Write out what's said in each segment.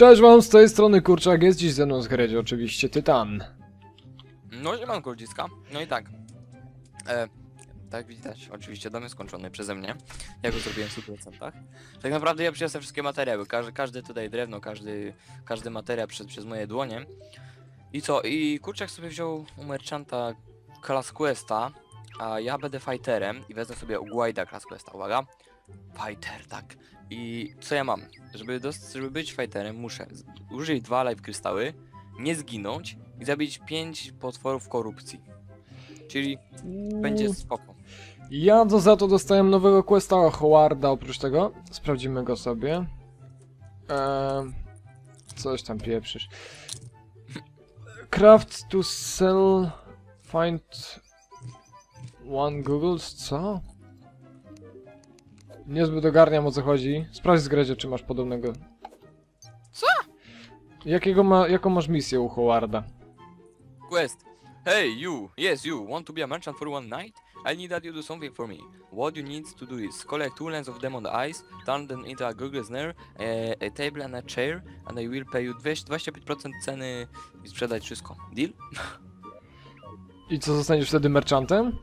Cześć wam, z tej strony Kurczak, jest dziś ze mną z Gredzie oczywiście Tytan. No siemanko ludziska. No i tak. E, tak widać, oczywiście dom jest skończony przeze mnie. Ja go zrobiłem w 100%. Tak naprawdę ja przyniosłem wszystkie materiały. Każdy, każdy tutaj drewno, każdy, każdy materiał przez, przez moje dłonie. I co? I kurczak sobie wziął u merchanta Class Questa, a ja będę fighterem i wezmę sobie Guaida Class Questa. Uwaga. Fighter, tak. I co ja mam? Żeby, żeby być fighterem muszę z- użyć dwa live kryształy, nie zginąć i zabić 5 potworów korupcji. Czyli będzie spoko. Ja to za to dostałem nowego questa Howarda oprócz tego. Sprawdzimy go sobie. Eee, coś tam pieprzysz. Craft to sell find one Googles, co? Niezbyt ogarniam o co chodzi. Sprawdź z Gredzie, czy masz podobnego. Co? Jakiego ma, jaką masz misję u Howarda? Quest. Hey you, yes you, want to be a merchant for one night? I need that you do something for me. What you need to do is collect two lens of demon eyes, turn them into a Google snare, a, a table and a chair, and I will pay you 20 25% ceny i sprzedać wszystko. Deal? I co, zostaniesz wtedy merchantem?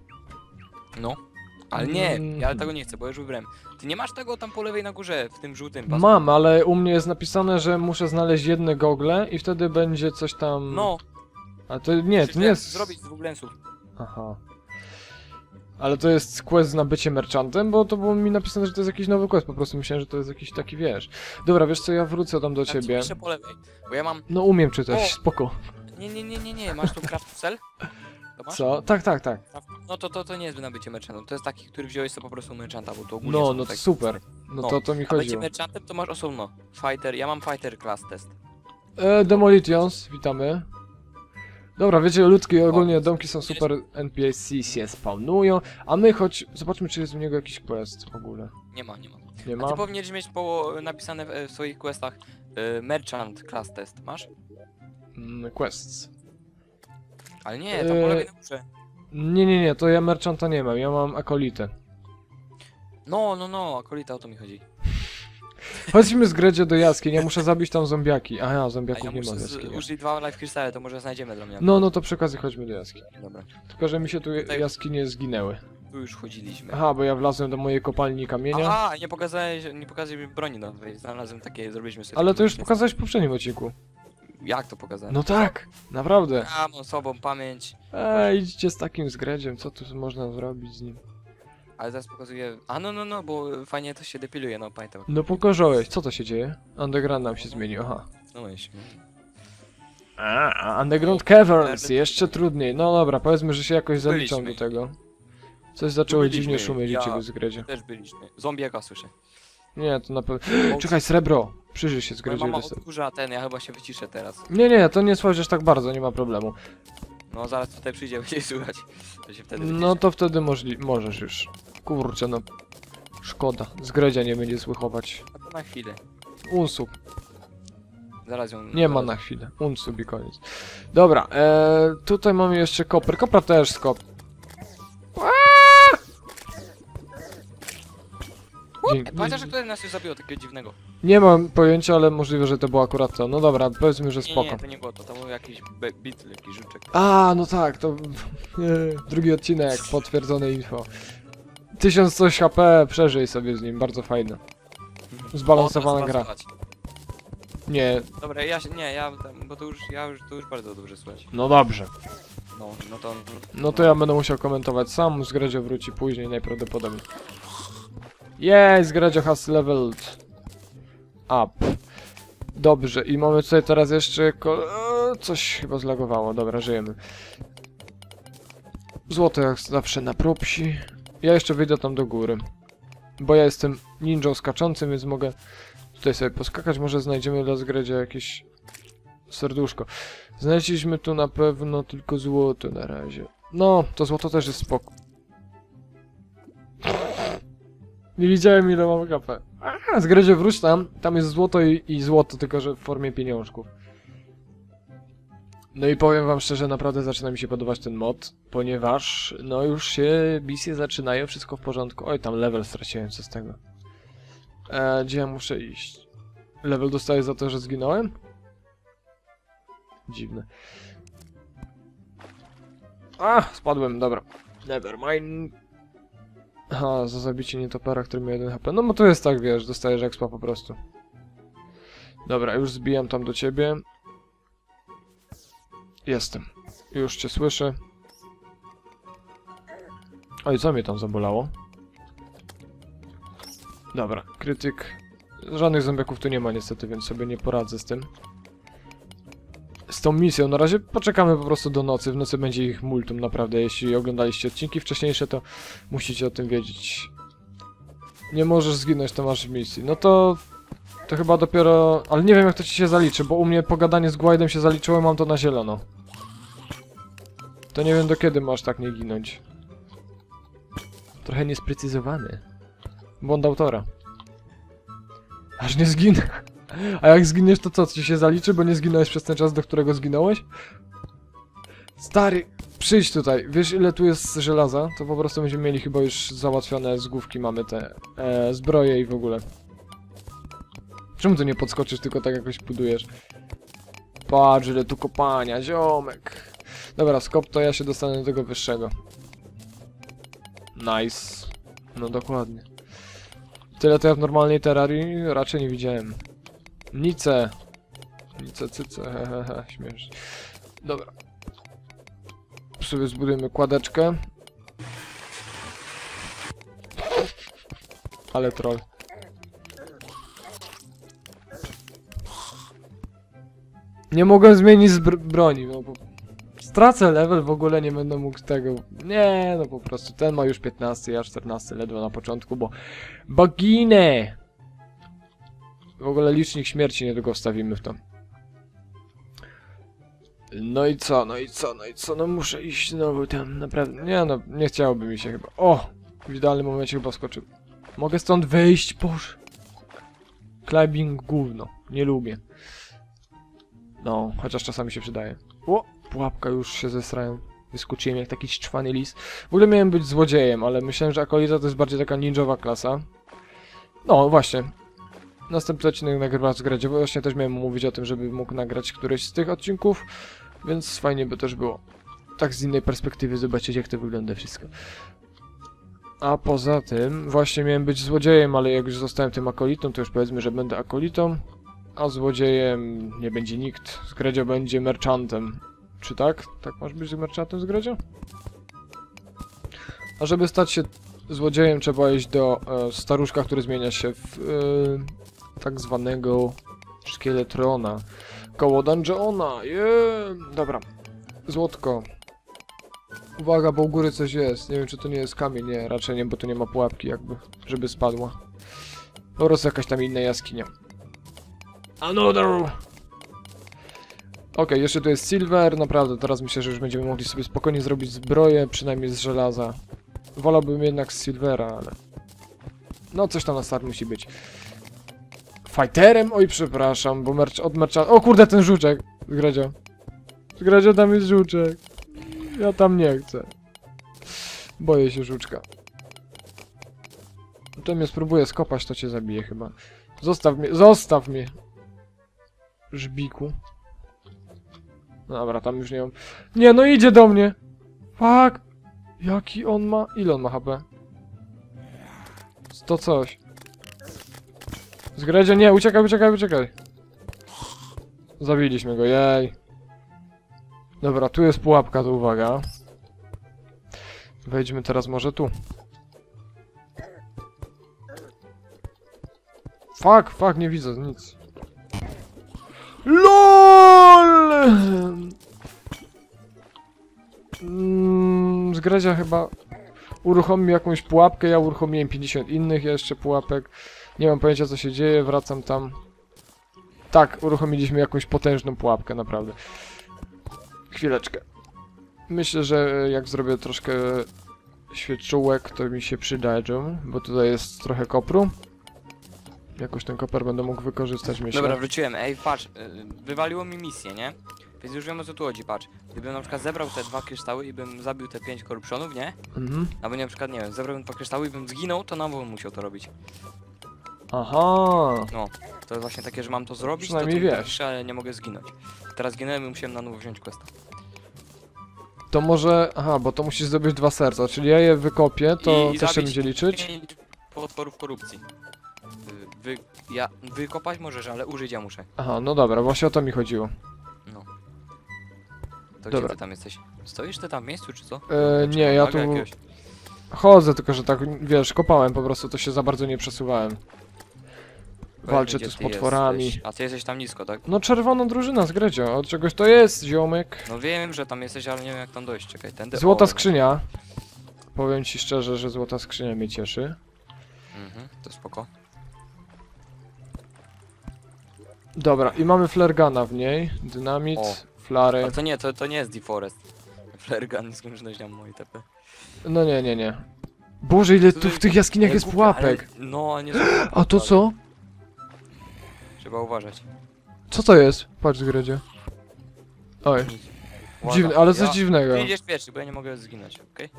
No. Ale nie, ja tego nie chcę, bo już wybrałem. Ty nie masz tego tam po lewej na górze, w tym żółtym pasku? Mam, ale u mnie jest napisane, że muszę znaleźć jedne gogle i wtedy będzie coś tam... No, A to nie, to nie jest... zrobić z dwóch lensów. Aha. Ale to jest quest na bycie merchantem, bo to było mi napisane, że to jest jakiś nowy quest, po prostu myślałem, że to jest jakiś taki, wiesz... Dobra, wiesz co, ja wrócę tam do Ja ci ciebie. piszę po lewej, bo ja mam... No umiem czytać, O! spoko. Nie, nie, nie, nie, nie, masz tu craft cell? To masz? Co? Tak, tak, tak. No to, to, to nie jest nabycie merchanta, to jest taki, który wziąłeś sobie po prostu merchanta, bo to ogólnie No, są no to takie super. No No, to to mi A bycie chodziło. merchantem to masz osobno. Fighter, ja mam fighter class test. E, Demolitions, witamy. Dobra, wiecie, ludzkie ogólnie domki są super, NPC się spawnują, a my choć... Zobaczmy, czy jest u niego jakiś quest w ogóle. Nie ma, nie ma. Nie A ma? ty powinieneś mieć po, napisane w, w swoich questach y, merchant class test, masz? Mm, quests. Ale nie, tam po Eee, lewej na górze. Nie, nie, nie, to ja merchanta nie mam, ja mam akolitę. No, no, no, akolita o to mi chodzi. Chodźmy z Gredzie do jaskiń, ja muszę zabić tam zombiaki. Aha, A zombiaków ja nie ma muszę w z, jaskiniach. użyć dwa life crystale, to może znajdziemy dla mnie. No, no to przy okazji chodźmy do jaskiń. Dobra, Tylko, że mi się tu Tutaj- jaskinie zginęły. tu już chodziliśmy. Aha, bo ja wlazłem do mojej kopalni kamienia. Aha, nie pokazałeś, nie pokazałeś mi broni nowej, znalazłem takie, zrobiliśmy sobie... Ale takie to już pokazałeś w poprzednim odcinku. Jak to pokazałem? No tak, naprawdę. Mam sobą pamięć, Ej, idźcie z takim zgredziem, co tu można zrobić z nim? ale zaraz pokazuję... A no, no, no, bo fajnie to się depiluje, no pamiętam. No pokorzołeś, co to się dzieje? Underground nam się zmienił, aha. No myśl. A, Underground Caverns, jeszcze trudniej. No dobra, powiedzmy, że się jakoś zaliczą do tego. Coś zaczęło Byliśmy, dziwnie szumieć ja- u ciebie z Gredzie. Też byliśmy. Zombiaka słyszę. Nie, to na pewno... Czekaj, srebro! Przyjrzyj się z Moja Gredzie. mama odkurza ten, ja chyba się wyciszę teraz. Nie, nie, to nie słyszysz tak bardzo, nie ma problemu. No zaraz tutaj przyjdzie, będzie słychać. To się wtedy No to wtedy możli możesz już. Kurczę, no. Szkoda, z Gredzia nie będzie słychować. A to na chwilę. Unsub, Zaraz ją... nie ma na chwilę. Unsub i koniec. Dobra, e, tutaj mamy jeszcze koper. Kopra też skop. Dzięki. Pamiętasz, że ktoś nas już zabiło takiego dziwnego? Nie mam pojęcia, ale możliwe, że to było akurat to. No dobra, powiedzmy, że Nie, spoko. nie, to nie było to, to był jakiś be- bitl, jakiś żuczek. A, no tak, to drugi odcinek, potwierdzone info. 1000 coś HP, przeżyj sobie z nim, bardzo fajne. Zbalansowana O, teraz gra. was słychać. Nie, Dobra, ja się, nie, ja, tam, bo to już, ja już, to już bardzo dobrze słychać. no dobrze. No, no to... No to ja będę musiał komentować sam, z Gredzio wróci później najprawdopodobniej. Jest, Gredzio has leveled up. Dobrze, i mamy tutaj teraz jeszcze coś chyba zlagowało, dobra, żyjemy. Złoto jak zawsze na propsi. Ja jeszcze wyjdę tam do góry. Bo ja jestem ninją skaczącym, więc mogę tutaj sobie poskakać. Może znajdziemy dla Zgredzia jakieś serduszko. Znaleźliśmy tu na pewno tylko złoto na razie. No, to złoto też jest spoko. Nie widziałem ile mam HP. Aha, zgredzie wróć tam. Tam jest złoto i, i złoto, tylko że w formie pieniążków. No i powiem wam szczerze, naprawdę zaczyna mi się podobać ten mod, ponieważ no już się misje zaczynają, wszystko w porządku. Oj, tam level straciłem, co z tego. E, gdzie ja muszę iść? Level dostaję za to, że zginąłem? Dziwne. A, spadłem, dobra. Never mind. Aha, za zabicie nietopera, który miał 1 HP. No bo to jest tak, wiesz, dostajesz expa po prostu. Dobra, już zbijam tam do ciebie. Jestem. Już cię słyszę. Oj, co mnie tam zabolało? Dobra, krytyk. Żadnych zombiaków tu nie ma niestety, więc sobie nie poradzę z tym. Z tą misją, na razie poczekamy po prostu do nocy. W nocy będzie ich multum, naprawdę. Jeśli oglądaliście odcinki wcześniejsze, to musicie o tym wiedzieć. Nie możesz zginąć, to masz w misji. No to... To chyba dopiero... Ale nie wiem jak to ci się zaliczy, bo u mnie pogadanie z Guidem się zaliczyło, mam to na zielono. To nie wiem do kiedy masz tak nie ginąć. Trochę niesprecyzowany. Błąd autora. Aż nie zginę. A jak zginiesz, to co? Ci się zaliczy, bo nie zginąłeś przez ten czas, do którego zginąłeś? Stary, przyjdź tutaj. Wiesz, ile tu jest żelaza? To po prostu będziemy mieli chyba już załatwione z główki. Mamy te e, zbroje i w ogóle. Czemu tu nie podskoczysz, tylko tak jakoś budujesz? Patrz, ile tu kopania, ziomek. Dobra, skop to ja się dostanę do tego wyższego. Nice. No dokładnie. Tyle to ja w normalnej terrarii raczej nie widziałem. Nice. Nice, cyce, hehehe, śmiesznie. Dobra. Sobie zbudujemy kładeczkę. Ale troll. Nie mogę zmienić broni, no bo stracę level, w ogóle nie będę mógł tego... Nie, no po prostu ten ma już 15, ja 14 ledwo na początku, bo... Boginę! W ogóle licznik śmierci niedługo wstawimy w to. No i co, no i co, no i co, no muszę iść znowu tam, naprawdę, nie no, nie chciałoby mi się chyba. O! W idealnym momencie chyba skoczył. Mogę stąd wyjść, boże. Climbing gówno, nie lubię. No, chociaż czasami się przydaje. O! Pułapka już się zesrają. Wyskoczyłem jak taki czwany lis. W ogóle miałem być złodziejem, ale myślałem, że akolita to jest bardziej taka ninjowa klasa. No, właśnie. Następny odcinek nagrywa z Gredzie, bo właśnie też miałem mówić o tym, żeby mógł nagrać któryś z tych odcinków, więc fajnie by też było. Tak z innej perspektywy zobaczyć, jak to wygląda wszystko. A poza tym, właśnie miałem być złodziejem, ale jak już zostałem tym akolitą, to już powiedzmy, że będę akolitą, a złodziejem nie będzie nikt. Z Gredzio będzie merchantem. Czy tak? Tak masz być merchantem z Gredzio? A żeby stać się złodziejem, trzeba iść do e, staruszka, który zmienia się w e, tak zwanego szkieletrona. Koło dungeona, yeah. Dobra. Złotko. Uwaga, bo u góry coś jest. Nie wiem, czy to nie jest kamień. Nie, raczej nie, bo tu nie ma pułapki jakby, żeby spadła. Po prostu jakaś tam inna jaskinia. Another! Okej, jeszcze tu jest silver. Naprawdę, teraz myślę, że już będziemy mogli sobie spokojnie zrobić zbroję, przynajmniej z żelaza. Wolałbym jednak z silvera, ale... No, coś tam na start musi być. Fighterem? Oj, przepraszam, bo merch od mercha... O kurde, ten żuczek! Zgradzio. Zgradzio, tam jest żuczek. Ja tam nie chcę. Boję się żuczka. To mnie spróbuję skopać, to cię zabije chyba. Zostaw mnie, zostaw mnie! Żbiku. Dobra, tam już nie mam... Nie, no idzie do mnie! Fuck! Jaki on ma... Ile on ma HP? 100 coś. Zgredzio, nie, uciekaj, uciekaj, uciekaj. Zabiliśmy go, jej. Dobra, tu jest pułapka, to uwaga. Wejdźmy teraz może tu. Fuck, fuck, nie widzę nic. LOL! Mm, Zgredzia chyba uruchomił jakąś pułapkę, ja uruchomiłem 50 innych jeszcze pułapek. Nie mam pojęcia co się dzieje, wracam tam. Tak, uruchomiliśmy jakąś potężną pułapkę, naprawdę. Chwileczkę. Myślę, że jak zrobię troszkę świeczułek, to mi się przydadzą, bo tutaj jest trochę kopru. Jakoś ten koper będę mógł wykorzystać, myślę. Dobra, wróciłem. Ej, patrz, y, wywaliło mi misję, nie? Więc już wiem o co tu chodzi, patrz. Gdybym na przykład zebrał te dwa kryształy i bym zabił te pięć korupszonów, nie? Mhm. Albo nie, na przykład, nie wiem, zebrałbym dwa kryształy i bym zginął, to na bym musiał to robić. Aha. No, to jest właśnie takie, że mam to zrobić, Przynajmniej to, mi wiesz. ale nie mogę zginąć. Teraz zginąłem i musiałem na nowo wziąć questa. To może... Aha, bo to musisz zdobyć dwa serca, czyli ja je wykopię, to I też się zabić będzie liczyć? Pięć potworów korupcji. Y, Wy, ja, wykopać możesz, ale użyć ja muszę. Aha, no dobra, właśnie o to mi chodziło. No. To Dobra. gdzie ty tam jesteś? Stoisz ty tam w miejscu, czy co? E, nie, ja tu jakiegoś? chodzę, tylko że tak, wiesz, kopałem po prostu, to się za bardzo nie przesuwałem. Gdzie tu z potworami. jesteś? A ty jesteś tam nisko, tak? No czerwona drużyna z Gredzio, od czegoś to jest, ziomek. No wiem, że tam jesteś, ale nie wiem jak tam dojść. Czekaj, tędy... Złota o, skrzynia. Powiem ci szczerze, że złota skrzynia mnie cieszy. Mhm, to spoko. Dobra, i mamy flergana w niej, dynamit, O. flary. A to nie, to, to nie jest Deforest. Flergan, skończność na moi TP. No nie, nie, nie. Boże, ile tu w tych jaskiniach jest pułapek. No, nie A to co? Trzeba uważać. Co to jest? Patrz, Gredzie. Oj, dziwne, ale coś dziwnego. Ty idziesz pierwszy, bo ja nie mogę zginąć, okej?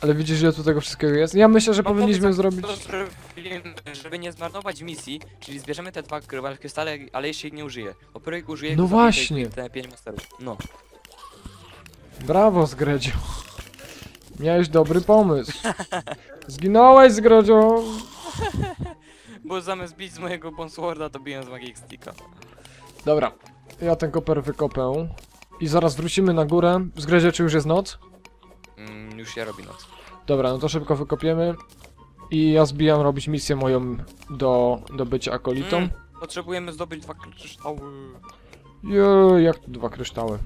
Ale widzisz, ile tu tego wszystkiego jest? Ja myślę, że No powinniśmy powiedz, zrobić... To zrobimy, żeby nie zmarnować misji, czyli zbierzemy te dwa krywal krystale, ale jeszcze ich nie użyję. Bo projekt użyje No właśnie. te pięć masterów. No. Brawo, Zgredzio. Miałeś dobry pomysł. Zginąłeś, Zgredzio. Bo zamiast bić z mojego Bonsworda, to biję z Magic Sticka. Dobra, ja ten koper wykopę. I zaraz wrócimy na górę. Zgredzio, czy już jest noc? Mm, już się robi noc. Dobra, no to szybko wykopiemy. I ja zbijam robić misję moją do, do bycia akolitą. Mm, potrzebujemy zdobyć dwa kryształy. Jej, jak tu dwa kryształy.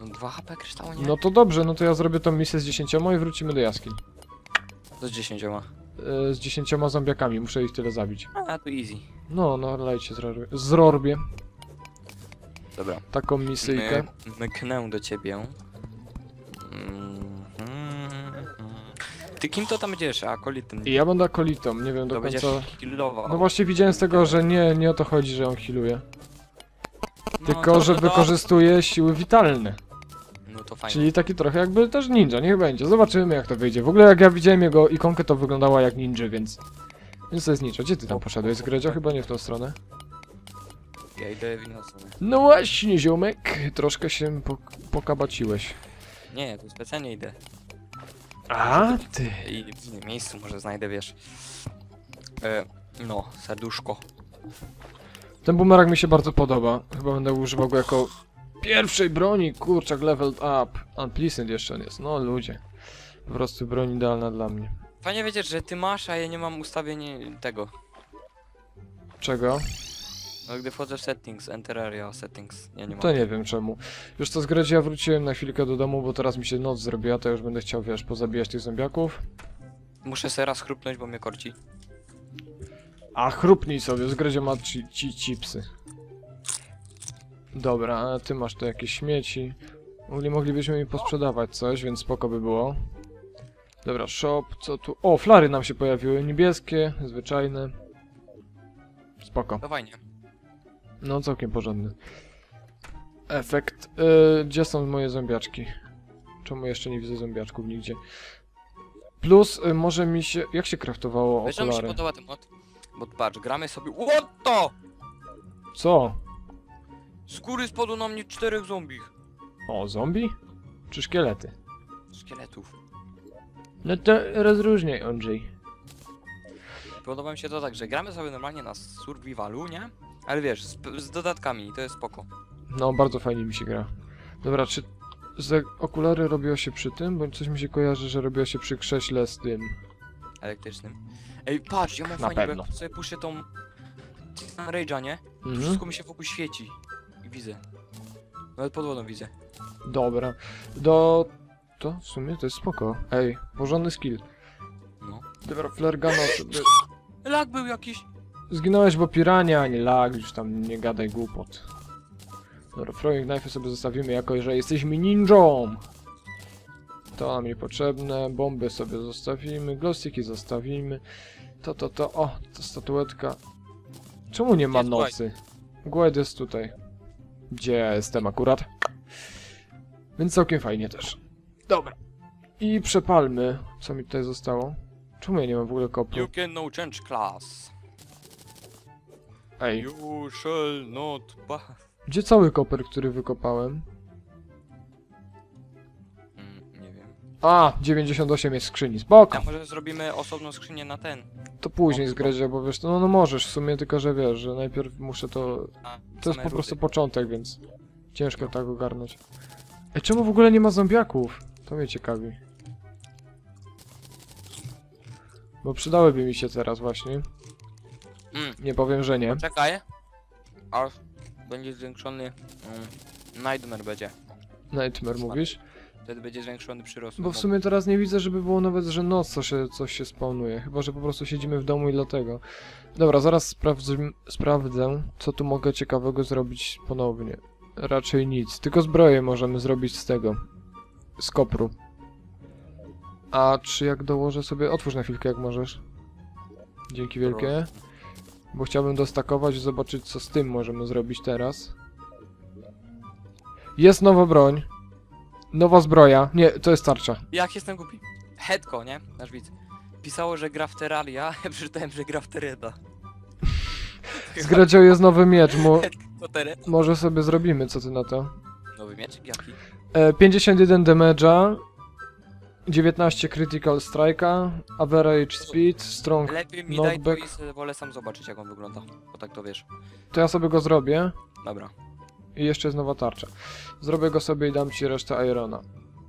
No dwa HP kryształu, nie? No to dobrze, no to ja zrobię tą misję z dziesięcioma i wrócimy do jaskiń. To z dziesięcioma. E, z dziesięcioma zombiakami, muszę ich tyle zabić. A, to easy. No, no, lejcie, zrobię. Zrobię Dobra. taką misyjkę. My, myknę do ciebie. Mm, Ty kim to tam będziesz? Akolitem. I ja będę akolitą, nie wiem do To będziesz końca... healował. No właśnie widziałem z tego, że nie, nie o to chodzi, że on healuje. No, Tylko, to- że to- to- wykorzystuje siły witalne. No to fajnie. Czyli taki trochę jakby też ninja, niech będzie. Zobaczymy jak to wyjdzie. W ogóle jak ja widziałem jego ikonkę, to wyglądała jak ninja, więc... Więc to jest ninja. Gdzie ty tam poszedłeś z Gredzio? Chyba nie w tą stronę. Ja idę w inną stronę. No właśnie, ziomek. Troszkę się pok pokabaciłeś. Nie, tu specjalnie idę. A ty. I w innym miejscu może znajdę, wiesz. E, no, serduszko. Ten bumerang mi się bardzo podoba. Chyba będę używał go jako pierwszej broni. Kurczak leveled up. Unpleasant jeszcze on jest. No ludzie. Po prostu broń idealna dla mnie. Fajnie wiedzieć, że ty masz, a ja nie mam ustawienia tego. Czego? No gdy wchodzę w settings, enter area settings, ja nie mam. To nie wiem czemu. Już to z Gredzi ja wróciłem na chwilkę do domu, bo teraz mi się noc zrobiła, to już będę chciał, wiesz, pozabijać tych zombiaków. Muszę sobie raz chrupnąć, bo mnie korci. A chrupnij sobie, z Gredzia ma ci, ci chipsy. Dobra, a ty masz tu jakieś śmieci. Mogli, moglibyśmy mi posprzedawać coś, więc spoko by było. Dobra, shop, co tu? O, flary nam się pojawiły, niebieskie, zwyczajne. Spoko. To fajnie. No, całkiem porządny. Efekt. Yy, gdzie są moje zombiaczki? Czemu jeszcze nie widzę zombiaczków nigdzie? Plus, y, może mi się... Jak się kraftowało Wiesz, że mi się okulary? podoba ten mod? Bo patrz, gramy sobie... What to? Co? Skóry spadło na mnie czterech zombich. O, zombie? Czy szkielety? Szkieletów. No to rozróżniaj, Andrzej. Podoba mi się to tak, że gramy sobie normalnie na survivalu, nie? Ale wiesz, z, z dodatkami, to jest spoko. No, bardzo fajnie mi się gra. Dobra, czy... Za okulary robiło się przy tym? Bo coś mi się kojarzy, że robiło się przy krześle z tym. Elektrycznym. Ej, patrz, ja mam Na fajnie, pewno. bo jak sobie puszczę tą... Rage'a, nie? To Mhm. Wszystko mi się wokół świeci. Widzę. Nawet pod wodą widzę. Dobra. Do... To w sumie to jest spoko. Ej, porządny skill. No. Dobra, flergano sobie... Lag był jakiś. Zginąłeś, bo pirania, a nie lag, już tam nie gadaj głupot. Dobra, throwing knife sobie zostawimy jako, że jesteśmy ninją. To nam niepotrzebne, bomby sobie zostawimy, glowsticki zostawimy. To, to, to, o, ta statuetka. Czemu nie ma jest nocy? Głed jest tutaj. Gdzie ja jestem akurat. Więc całkiem fajnie też. Dobra. I przepalmy, co mi tutaj zostało. Czemu ja nie mam w ogóle kopru? You can no change class. Ej, You shall not pass. gdzie cały koper, który wykopałem? A, 98 jest w skrzyni, spoko. A może zrobimy osobną skrzynię na ten? To później zgredzia, bo wiesz, no, no możesz w sumie, tylko że wiesz, że najpierw muszę to... Na To jest same po prostu rudy. początek, więc ciężko tak ogarnąć. Ej, czemu w ogóle nie ma zombiaków? To mnie ciekawi. Bo przydałyby mi się teraz właśnie. Mm, Nie powiem, że nie. czekaj. Aż będzie zwiększony... Mm, nightmare będzie. Nightmare mówisz? Wtedy będzie zwiększony przyrost. Bo w sumie teraz nie widzę, żeby było nawet, że noc co się, coś się spawnuje. Chyba, że po prostu siedzimy w domu i dlatego. Dobra, zaraz sprawdzę, sprawdzę, co tu mogę ciekawego zrobić ponownie. Raczej nic. Tylko zbroję możemy zrobić z tego. Z kopru. A czy jak dołożę sobie... Otwórz na chwilkę, jak możesz. Dzięki wielkie. Bo chciałbym dostakować i zobaczyć, co z tym możemy zrobić teraz. Jest nowa broń. Nowa zbroja. Nie, to jest tarcza. Jak jestem głupi? Hetko, nie? Nasz widz. Pisało, że gra w Terraria, ja przeczytałem, że gra w Tereda. Zgradzio jest nowy miecz, mo Tered? może sobie zrobimy, co ty na to? Nowy miecz? Jaki? E, 51 damage'a, 19 critical strike'a, average speed, strong. Lepiej mi daj to knockback. i se- wolę sam zobaczyć, jak on wygląda. Bo tak to wiesz. To ja sobie go zrobię Dobra. I jeszcze nowa tarcza. Zrobię go sobie i dam ci resztę irona.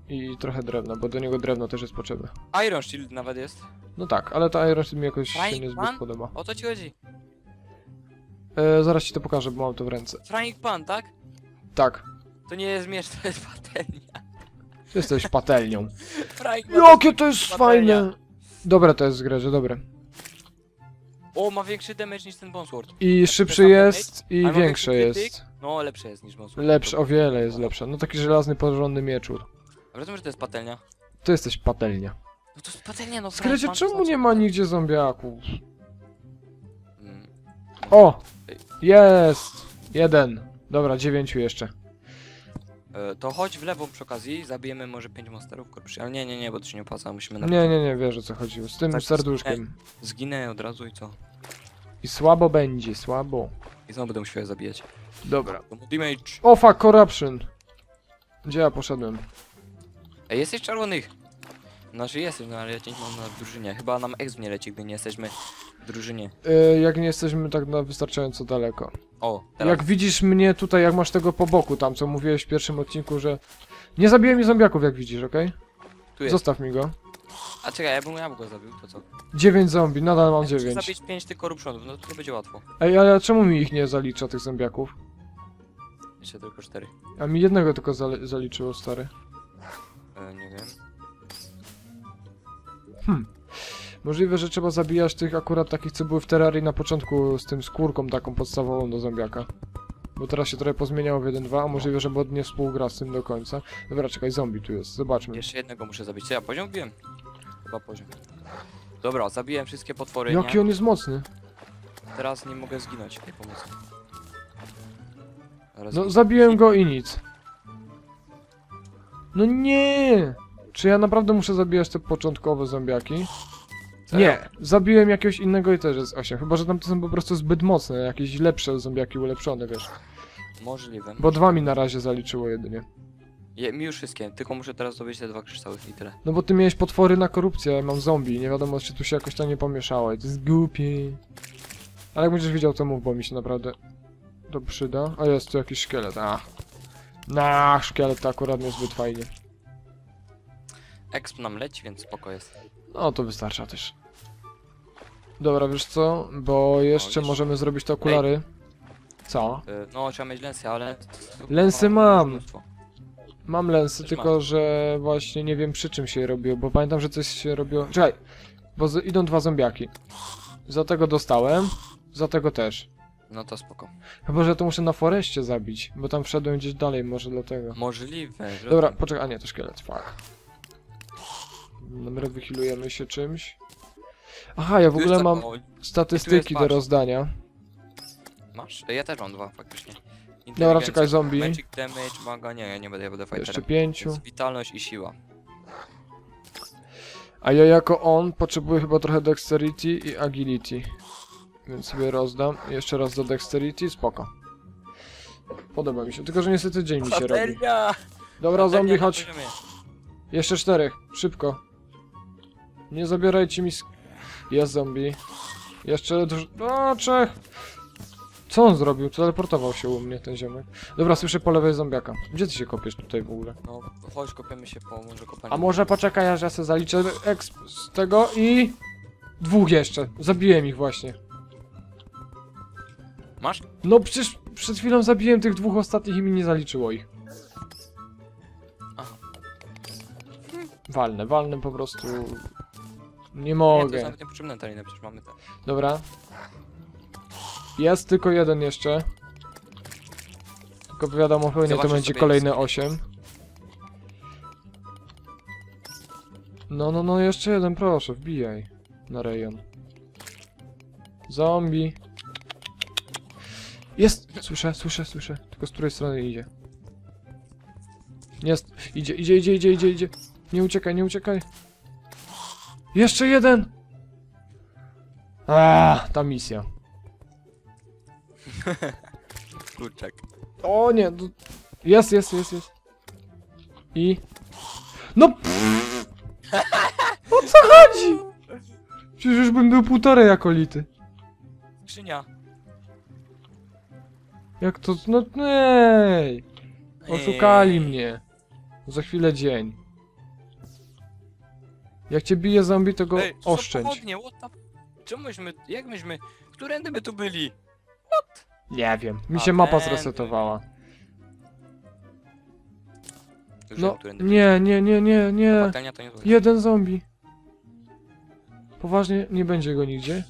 I trochę drewna, bo do niego drewno też jest potrzebne. Iron Shield nawet jest. No tak, ale ta iron Shield mi jakoś się Frying niezbyt pan? podoba. O to ci chodzi. E, zaraz ci to pokażę, bo mam to w ręce. Frying Pan, tak? Tak, To nie jest miecz, to jest patelnia. jesteś patelnią. Frying Pan. Jakie to jest Patelnia. fajne! Dobre to jest z grze, dobre. O, ma większy damage niż ten Bonsword. I szybszy jest i Ale ma większe większy jest. No, lepsze jest niż Bonsword. Lepsze, o wiele jest lepsze. No taki żelazny, porządny mieczur. A rozumiem, że to jest patelnia. To jesteś patelnia. No to jest patelnia, no Skrecie, czemu nie ma nigdzie zombiaków? Mm, O! Jest! Jeden. Dobra, dziewięciu jeszcze. e, To chodź w lewą przy okazji, zabijemy może pięć monsterów korprzy. Ale nie, nie, nie, bo to się nie opłaca, musimy na... Nie, nie, nie, wiesz o co chodziło. Z tym Tak, serduszkiem. Zginę od razu i co? I słabo będzie, słabo. I znowu będę musiał je zabijać. Dobra. To damage. O fuck, corruption. Gdzie ja poszedłem? Ej, jesteś czerwonych! Znaczy jesteś, no ale ja cię nie mam na drużynie. Chyba nam exp nie leci, gdy nie jesteśmy w drużynie. Yy, jak nie jesteśmy tak na wystarczająco daleko. O, teraz. Jak widzisz mnie tutaj, jak masz tego po boku, tam co mówiłeś w pierwszym odcinku, że... Nie zabiłem mi zombiaków, jak widzisz, okej? tu jest. Zostaw mi go. A czekaj, ja bym ja bym go zabił, to co? 9 zombie, nadal mam chcę 9. zabić 5 tylko korupszonów, no to będzie łatwo. Ej, ale czemu mi ich nie zalicza, tych zombiaków? Jeszcze tylko 4. A mi jednego tylko zali zaliczyło, stary. E, nie wiem. Możliwe, że trzeba zabijać tych akurat takich, co były w Terrarii na początku z tym skórką taką podstawową do zombiaka. Bo teraz się trochę pozmieniało w 1.2, a możliwe, że bot nie współgra z tym do końca. Dobra, czekaj, zombie tu jest, zobaczmy. Jeszcze jednego muszę zabić. Co ja poziom wiem? Chyba poziom. Dobra, zabiłem wszystkie potwory, Jaki nie? on jest mocny. Teraz nie mogę zginąć, nie pomocy. Teraz No, zabiłem go i nic. No nie! Czy ja naprawdę muszę zabijać te początkowe zombiaki? Nie, zabiłem jakiegoś innego i też jest 8. Chyba, że tam to są po prostu zbyt mocne, jakieś lepsze zombiaki ulepszone, wiesz. Możliwe. Bo dwa mi na razie zaliczyło jedynie. Je, mi już wszystkie, tylko muszę teraz zdobyć te dwa kryształy i tyle. No bo ty miałeś potwory na korupcję, a ja mam zombie. Nie wiadomo, czy tu się jakoś tam nie pomieszało to jest głupie. Ale jak będziesz wiedział, to mów, bo mi się naprawdę to przyda. A jest tu jakiś szkielet, a. Na, szkielet to akurat niezbyt fajnie. Exp nam leci, więc spoko jest. No to wystarcza też. Dobra, wiesz co? Bo jeszcze wiesz- możemy zrobić te okulary. Co? E, no, trzeba mieć lensy, ale... Lensy mam. mnóstwo. Mam lensy, Też tylko że właśnie nie wiem przy czym się je robiło, bo pamiętam, że coś się robiło... Czekaj, bo z... idą dwa zombiaki. Za tego dostałem, za tego też. No to spoko. Chyba, że to muszę na foreście zabić, bo tam wszedłem gdzieś dalej, może dlatego. Możliwe, że... Dobra, poczekaj, a nie, to szkielet, fuck. Dobra, wychilujemy się czymś. Aha, ja w Tu jest ogóle tak- mam o, statystyki do patrz. rozdania. Masz? Ja też mam dwa, faktycznie. Dobra, czekaj, zombie. Magic damage, maga, nie, ja nie będę, ja będę Jeszcze fighterem. pięciu. Więc Witalność i siła. A ja jako on potrzebuję chyba trochę dexterity i agility. Więc sobie rozdam. Jeszcze raz do Dexterity, spoko. Podoba mi się, tylko że niestety dzień mi się robi. Dobra, zombie, chodź. Jeszcze czterech, szybko. Nie zabierajcie mi. Jest zombie. Jeszcze. O, trzech! Co on zrobił? Teleportował się u mnie ten ziomek. Dobra, słyszę po lewej zombiaka. Gdzie ty się kopiesz tutaj w ogóle? No, chodź, kopiemy się po może kopalni. A może poczekaj, aż ja sobie zaliczę exp z tego i... Dwóch jeszcze. Zabiłem ich właśnie. Masz? No przecież przed chwilą zabiłem tych dwóch ostatnich i mi nie zaliczyło ich. Aha. Walne, walne po prostu... Nie Nie, to mogę. jest nawet niepotrzebne przecież mamy te. Dobra. Jest tylko jeden jeszcze. Tylko wiadomo, pewnie to będzie sobie kolejne jak 8. No, no, no, jeszcze jeden, proszę, wbijaj. Na rejon. Zombie. Jest! Słyszę, słyszę, słyszę. Tylko z której strony idzie? Jest! Idzie, idzie, idzie, idzie, idzie, idzie. Nie uciekaj, nie uciekaj. Jeszcze jeden! A, ta misja. Kurczak. O nie, jest, jest, jest, jest. I... No pff. O co chodzi? Przecież już bym był półtorej jako lity. Skrzynia. Jak to... No nej! Oszukali Eee. mnie. Za chwilę dzień. Jak cię bije zombie, to go Ej, oszczędź. pochodnie, what the... Czemu myśmy, jak myśmy, którędy my tu byli? Nie wiem, mi A się mapa zresetowała. Już No, którędy nie, nie, nie, nie, nie. Patelnia to nie złe. Jeden zombie. Poważnie, nie będzie go nigdzie.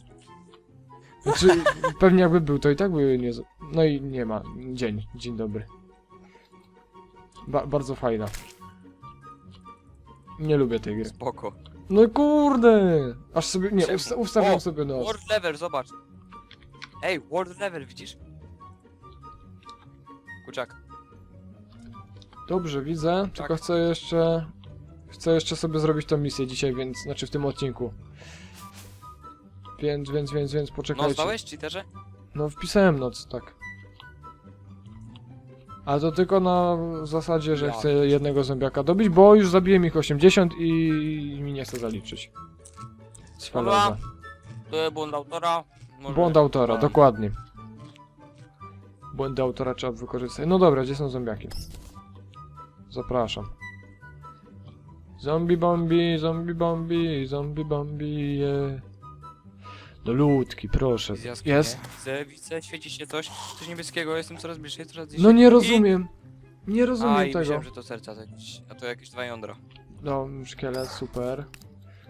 Znaczy, pewnie jakby był, to i tak by nie... z- No i nie ma. Dzień, dzień dobry. Ba bardzo fajna. Nie lubię tej gry. Spoko. No kurde! Aż sobie, nie, Czemu? usta ustawiam O, sobie nos. World level, zobacz. Ej, world level, widzisz? Dobrze, widzę, Tak. tylko chcę jeszcze... Chcę jeszcze sobie zrobić tą misję dzisiaj, więc, znaczy w tym odcinku. Więc, więc, więc, więc No, poczekajcie. zdałeś, cheaterze? No wpisałem noc, tak. Ale to tylko na zasadzie, że Ja. chcę jednego zombiaka dobić, bo już zabiłem ich 80 i mi nie chce zaliczyć. Sfaloza. To jest błąd autora. Może... Błąd autora, dokładnie. Błędy autora trzeba wykorzystać. No dobra, gdzie są zombiaki? Zapraszam. Zombie bombi, zombie bombi, zombie bombi, yeah. No ludki, proszę. Z jaskini. Jest? Widzę, widzę, świeci się coś. Coś niebieskiego, jestem coraz bliżej, coraz bliżej. No nie I- rozumiem. Nie rozumiem A, i tego. myślałem, że to serca, to jakieś- a to jakieś dwa jądra. No, szkielet, super.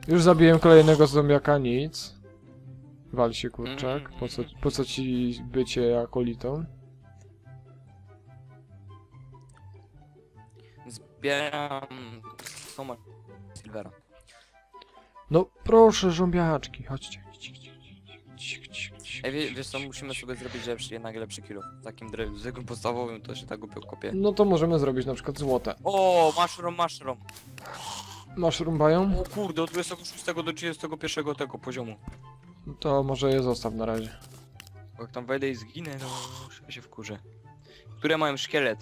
Już zabiłem kolejnego zombiaka, nic. Wal się kurczak, po co, po co ci bycie akolitą? Zbieram... Soma Silvera. No proszę, zombiaczki, chodźcie. Ej, wie, wiesz co, musimy sobie zrobić lepszy, jednak lepszy kilo. Takim dre- zwykłym podstawowym to się tak głupio kopie. No to możemy zrobić na przykład złote. O, mushroom, mushroom. Masz rumbają? O kurde, od 26 do 31 tego poziomu. To może je zostaw na razie. Bo jak tam wejdę i zginę, to już się wkurzę. Które mają szkielet?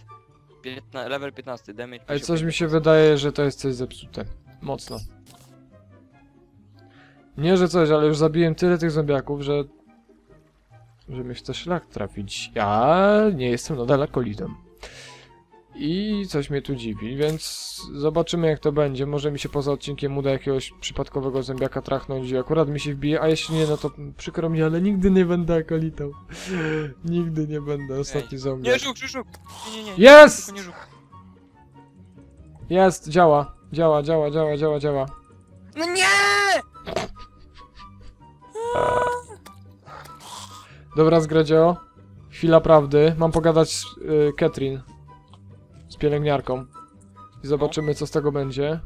Piętna, level 15, damage. Ej, coś mi się wydaje, że to jest coś zepsute. Mocno. Nie, że coś, ale już zabiłem tyle tych zombiaków, że... Że mnie chce szlak trafić. Ja nie jestem nadal akolitą. I coś mnie tu dziwi, więc zobaczymy jak to będzie. Może mi się poza odcinkiem uda jakiegoś przypadkowego zombiaka trachnąć i akurat mi się wbije, a jeśli nie, no to przykro mi, ale nigdy nie będę akolitą. nigdy nie będę, ostatni zombie. Nie, żuk, żuk! Nie, nie, nie. Jest! Nie. Jest, działa, działa, działa, działa, działa, działa. No nie! Dobra, zgradzio. Chwila prawdy. Mam pogadać z y, Katrin. Z pielęgniarką. I zobaczymy, co z tego będzie.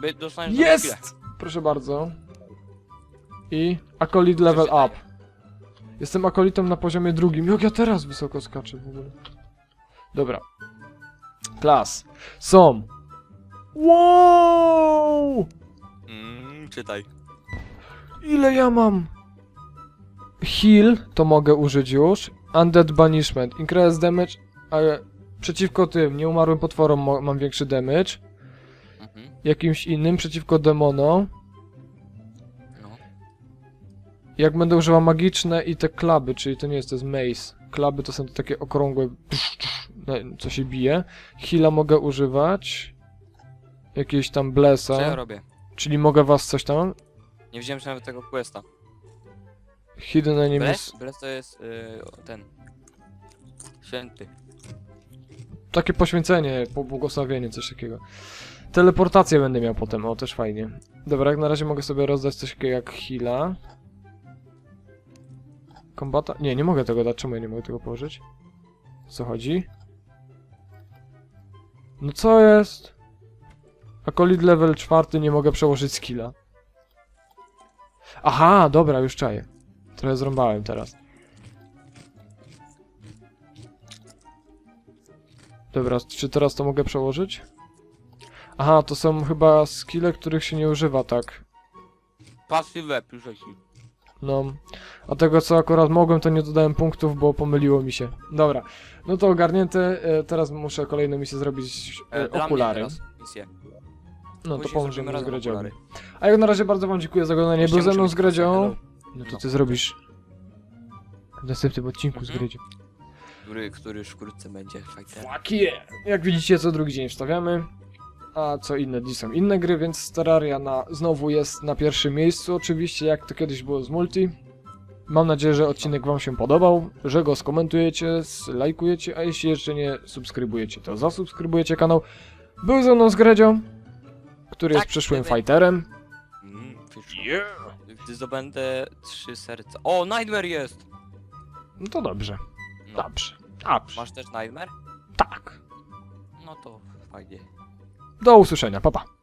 By dostaniesz. Jest! Proszę bardzo. I akolit level up. Jestem akolitą na poziomie drugim. Jak ja teraz wysoko skaczę w ogóle. Dobra. Klas. Są. Wow! Mm, czytaj. Ile ja mam? Heal to mogę użyć już. Undead Banishment. Increase damage, ale przeciwko tym nieumarłym potworom mam większy damage. Mhm. Jakimś innym przeciwko demonom. No. Jak będę używał magiczne i te klaby, czyli to nie jest, to jest mace. Klaby to są te takie okrągłe, co się bije. Heala mogę używać. Jakieś tam Co ja robię? Czyli mogę was coś tam. Nie wziąłem się nawet tego questa. Hidden enemies. Bless? Bless to jest y, ten. Święty. Takie poświęcenie, pobłogosławienie, coś takiego. Teleportację będę miał potem, o też fajnie. Dobra, jak na razie mogę sobie rozdać coś takiego jak heala. Kombata? Nie, nie mogę tego dać, czemu ja nie mogę tego położyć? Co chodzi? No co jest? Akolit level czwarty nie mogę przełożyć skilla. Aha, dobra, już czaję. Trochę zrąbałem teraz. Dobra, czy teraz to mogę przełożyć? Aha, to są chyba skille, których się nie używa tak. Pasywę, pisze ci. No, a tego co akurat mogłem, to nie dodałem punktów, bo pomyliło mi się. Dobra, no to ogarnięte. E, teraz muszę kolejną misję zrobić e, E, dla mnie okulary. teraz misję. No to Później pomożemy zrobimy z razem Gredziowi. okulary. A jak na razie bardzo wam dziękuję za oglądanie. Był ze mną z Gredzią. No to No. ty zrobisz w następnym odcinku z Mhm. Gredzią. Który, który już wkrótce będzie fighter. Fuck yeah! Jak widzicie, co drugi dzień wstawiamy. A co inne dni są inne gry, więc Terraria na, znowu jest na pierwszym miejscu, oczywiście, jak to kiedyś było z multi. Mam nadzieję, że odcinek wam się podobał, że go skomentujecie, lajkujecie, a jeśli jeszcze nie subskrybujecie, to zasubskrybujecie kanał. Był ze mną z Gredzią, który jest Tak, przyszłym byłem. fighterem. Mm, Gdy zdobędę trzy serca. O, Nightmare jest! No to dobrze, No. dobrze, dobrze. Masz też Nightmare? Tak. No to fajnie. Do usłyszenia, papa. Pa.